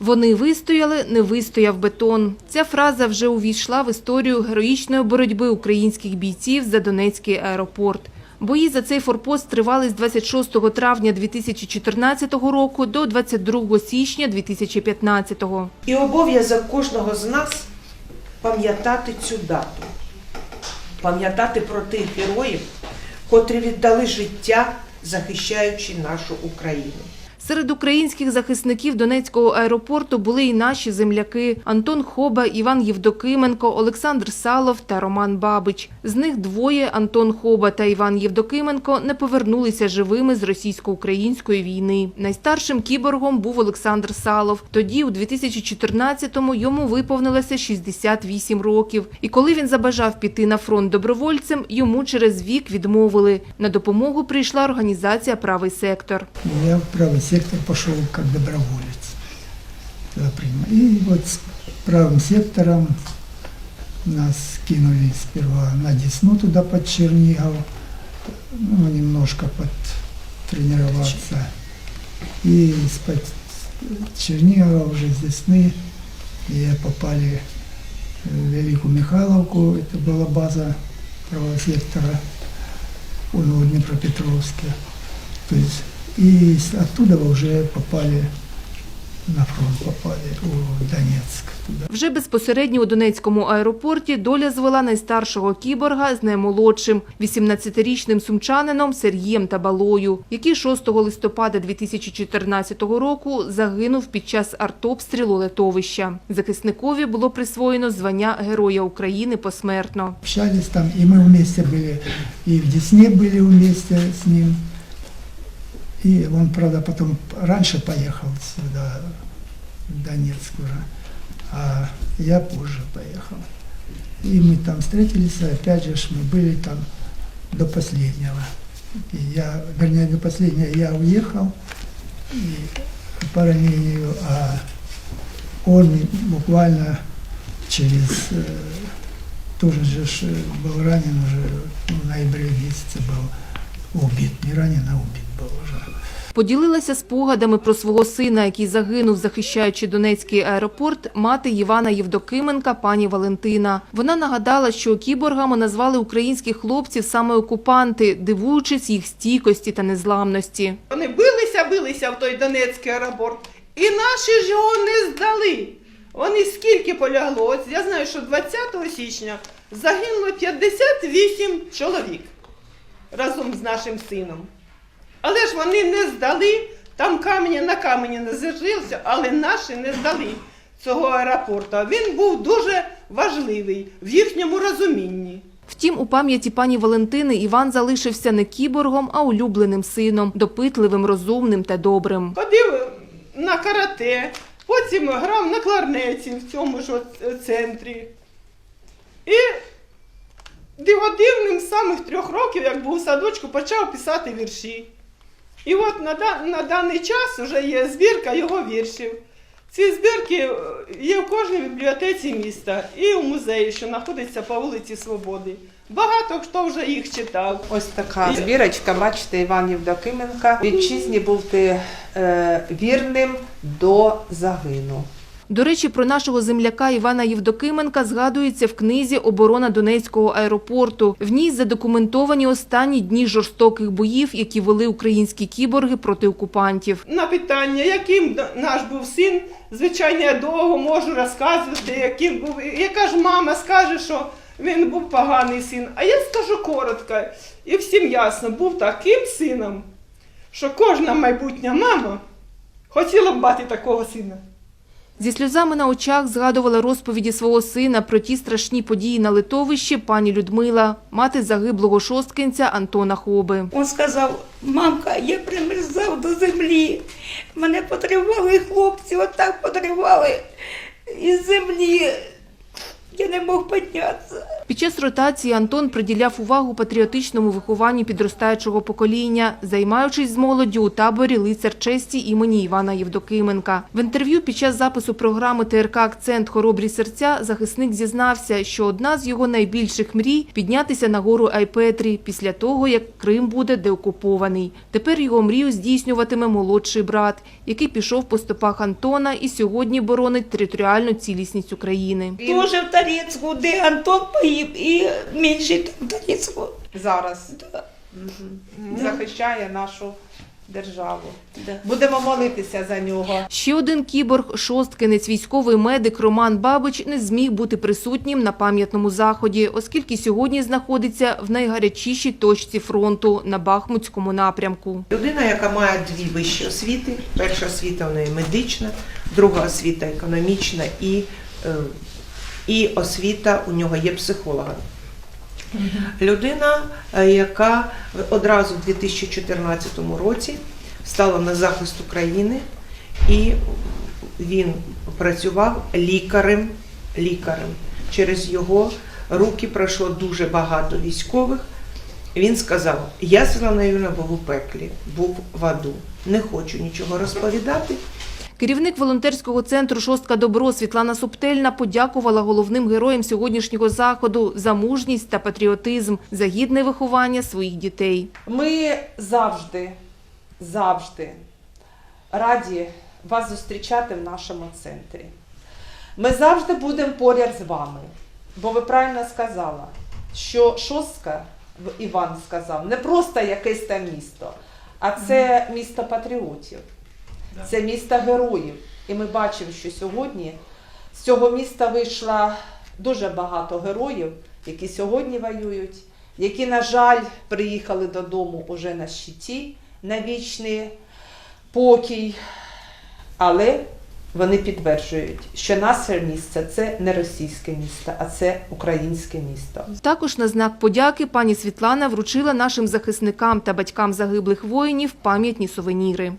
Вони вистояли, не вистояв бетон. Ця фраза вже увійшла в історію героїчної боротьби українських бійців за Донецький аеропорт. Бої за цей форпост тривали з 26 травня 2014 року до 22 січня 2015. І обов'язок кожного з нас пам'ятати цю дату, пам'ятати про тих героїв, котрі віддали життя, захищаючи нашу Україну. Серед українських захисників Донецького аеропорту були і наші земляки Антон Хоба, Іван Євдокименко, Олександр Салов та Роман Бабич. З них двоє Антон Хоба та Іван Євдокименко не повернулися живими з російсько-української війни. Найстаршим кіборгом був Олександр Салов. Тоді, у 2014-му, йому виповнилося 68 років. І коли він забажав піти на фронт добровольцем, йому через вік відмовили. На допомогу прийшла організація Правий сектор. Я в правый сектор пошел как доброволец. Туда принимали. И вот с правым сектором нас кинули сперва на Десну туда под Чернигов, ну, немножко подтренироваться. И из-под Чернигова уже с Десны я попали в Великую Михайловку, это была база правого сектора у Днепропетровске. То есть и с- оттуда вы уже попали на фронт, попали в Донецк. Туда. Вже безпосередньо у Донецькому аеропорті доля звела найстаршого кіборга з наймолодшим – 18-річним сумчанином Сергієм Табалою, який 6 листопада 2014 року загинув під час артобстрілу летовища. Захисникові було присвоєно звання Героя України посмертно. Общались там, и мы вместе были, и в Десне были вместе с ним. И он, правда, потом раньше поехал сюда, в Донецк уже, а я позже поехал. И мы там встретились, опять же мы были там до последнего. И я, вернее, до последнего я уехал и по ранению, а он буквально через э, тоже же был ранен уже ну, в ноябре месяце был убит, не ранен, а убит. Поділилася спогадами про свого сина, який загинув, захищаючи Донецький аеропорт, мати Івана Євдокименка, пані Валентина. Вона нагадала, що кіборгами назвали українських хлопців саме окупанти, дивуючись їх стійкості та незламності. Вони билися, билися в той Донецький аеропорт, і наші ж його не здали. Вони скільки полягло? Я знаю, що 20 січня загинуло 58 чоловік разом з нашим сином. Але ж вони не здали, там камені на камені не зжилися, але наші не здали цього аеропорту. Він був дуже важливий в їхньому розумінні. Втім, у пам'яті пані Валентини Іван залишився не кіборгом, а улюбленим сином, допитливим, розумним та добрим. Ходив на карате, потім грав на кларнеті в цьому ж центрі. І диводивним з самих трьох років, як був у садочку, почав писати вірші. І от на, на даний час вже є збірка його віршів. Ці збірки е, є в кожній бібліотеці міста і у музеї, що знаходиться по вулиці Свободи. Багато хто вже їх читав. Ось така збірочка, бачите, Іван Євдокименка. Вітчизні був ти е, вірним до загину. До речі, про нашого земляка Івана Євдокименка згадується в книзі Оборона Донецького аеропорту. В ній задокументовані останні дні жорстоких боїв, які вели українські кіборги проти окупантів. На питання, яким наш був син, звичайно, я довго можу розказувати, яким був. Яка ж мама скаже, що він був поганий син. А я скажу коротко, і всім ясно, був таким сином, що кожна майбутня мама хотіла б мати такого сина. Зі сльозами на очах згадувала розповіді свого сина про ті страшні події на литовищі пані Людмила, мати загиблого шосткинця Антона Хоби. Він сказав, мамка, я примерзав до землі. Мене потривали хлопці, отак потривали із землі. я не мог піднятися. Під час ротації Антон приділяв увагу патріотичному вихованню підростаючого покоління, займаючись з молоддю у таборі лицар честі імені Івана Євдокименка. В інтерв'ю під час запису програми ТРК Акцент Хоробрі серця захисник зізнався, що одна з його найбільших мрій піднятися на гору Айпетрі після того, як Крим буде деокупований. Тепер його мрію здійснюватиме молодший брат, який пішов по стопах Антона і сьогодні боронить територіальну цілісність України. Тоже в Торецьку, де Антон погиб, і там в Зараз Да. Захищає нашу державу. Да. Будемо молитися за нього. Ще один кіборг, шосткинець, військовий медик Роман Бабич не зміг бути присутнім на пам'ятному заході, оскільки сьогодні знаходиться в найгарячішій точці фронту на Бахмутському напрямку. Людина, яка має дві вищі освіти. Перша освіта у неї медична, друга освіта економічна і, е, і освіта у нього є психологом. Людина, е, яка одразу в 2014 році стала на захист України, і він працював лікарем. лікарем. Через його руки пройшло дуже багато військових. Він сказав: Я Світлана Юрівна, був у пеклі, був в аду. Не хочу нічого розповідати. Керівник волонтерського центру «Шостка Добро» Світлана Субтельна подякувала головним героям сьогоднішнього заходу за мужність та патріотизм, за гідне виховання своїх дітей. Ми завжди, завжди раді вас зустрічати в нашому центрі. Ми завжди будемо поряд з вами, бо ви правильно сказали, що Шостка, Іван сказав, не просто якесь там місто, а це місто патріотів, це місто героїв. І ми бачимо, що сьогодні з цього міста вийшло дуже багато героїв, які сьогодні воюють, які, на жаль, приїхали додому уже на щиті, на вічний покій. Але вони підтверджують, що наше місце це не російське місто, а це українське місто. Також на знак подяки пані Світлана вручила нашим захисникам та батькам загиблих воїнів пам'ятні сувеніри.